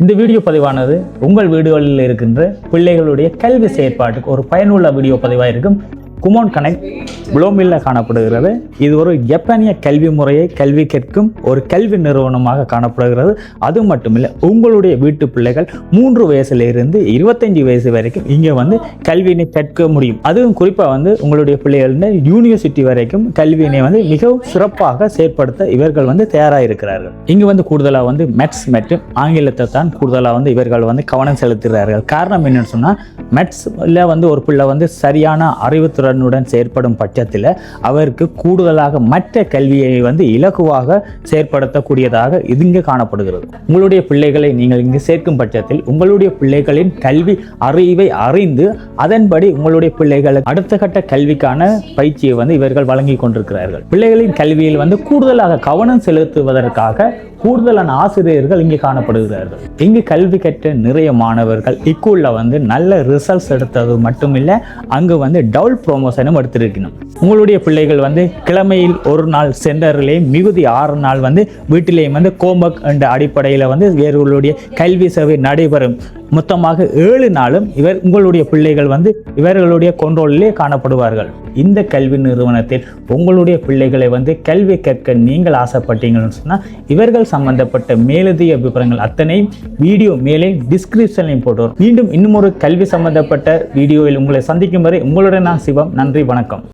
இந்த வீடியோ பதிவானது உங்கள் வீடுகளில் இருக்கின்ற பிள்ளைகளுடைய கல்வி செயற்பாட்டுக்கு ஒரு பயனுள்ள வீடியோ பதிவாக இருக்கும் குமோன் கனெக்ட் புளோமில்ல காணப்படுகிறது. இது ஒரு ஜப்பானிய கல்வி முறையை கல்வி கேட்கும் ஒரு கல்வி நிறுவனமாக காணப்படுகிறது. அது மட்டுமில்லை உங்களுடைய வீட்டு பிள்ளைகள் மூன்று வயசுலேருந்து இருபத்தஞ்சி இருபத்தஞ்சு வயசு வரைக்கும் இங்கே வந்து கல்வியினை கற்க முடியும். அதுவும் குறிப்பாக வந்து உங்களுடைய பிள்ளைகள் யூனிவர்சிட்டி வரைக்கும் கல்வியினை வந்து மிகவும் சிறப்பாக செயற்படுத்த இவர்கள் வந்து தயாராக இருக்கிறார்கள். இங்கே வந்து கூடுதலாக வந்து மேத்ஸ் மற்றும் ஆங்கிலத்தை தான் கூடுதலாக வந்து இவர்கள் வந்து கவனம் செலுத்துகிறார்கள். காரணம் என்னன்னு சொன்னால் மேத்ஸில் வந்து ஒரு பிள்ளை வந்து சரியான அறிவுத்துறை அறிவுத்திறனுடன் செயற்படும் பட்சத்தில் அவருக்கு கூடுதலாக மற்ற கல்வியை வந்து இலகுவாக செயற்படுத்தக்கூடியதாக இது இங்கே காணப்படுகிறது. உங்களுடைய பிள்ளைகளை நீங்கள் இங்கு சேர்க்கும் பட்சத்தில் உங்களுடைய பிள்ளைகளின் கல்வி அறிவை அறிந்து அதன்படி உங்களுடைய பிள்ளைகளுக்கு அடுத்த கட்ட கல்விக்கான பயிற்சியை வந்து இவர்கள் வழங்கி கொண்டிருக்கிறார்கள். பிள்ளைகளின் கல்வியில் வந்து கூடுதலாக கவனம் செலுத்துவதற்காக கூடுதலான ஆசிரியர்கள் இங்கே காணப்படுகிறார்கள். இங்கு கல்வி கற்ற நிறைய மாணவர்கள் இக்குள்ள வந்து நல்ல ரிசல்ட்ஸ் எடுத்தது மட்டும் இல்லை அங்கு வந்து டவுல் ப்ரொமோஷனும் எடுத்திருக்கணும். உங்களுடைய பிள்ளைகள் வந்து கிழமையில் ஒரு நாள் சென்டர்லேயும் மிகுதி ஆறு நாள் வந்து வீட்டிலேயும் வந்து கோமக் என்ற அடிப்படையில் வந்து வேறுகளுடைய கல்வி சேவை நடைபெறும். மொத்தமாக ஏழு நாளும் இவர் உங்களுடைய பிள்ளைகள் வந்து இவர்களுடைய கொண்டோலிலே காணப்படுவார்கள். இந்த கல்வி நிறுவனத்தில் உங்களுடைய பிள்ளைகளை வந்து கல்வி கற்க நீங்கள் ஆசைப்பட்டீங்கன்னு சொன்னால் இவர்கள் சம்பந்தப்பட்ட மேலதிக விவரங்கள் அத்தனையும் வீடியோ மேலே டிஸ்கிரிப்ஷன்லையும் போட்டு மீண்டும் இன்னும் ஒரு கல்வி சம்பந்தப்பட்ட வீடியோவில் உங்களை சந்திக்கும் வரை உங்களுடன் நான் சிவம். நன்றி வணக்கம்.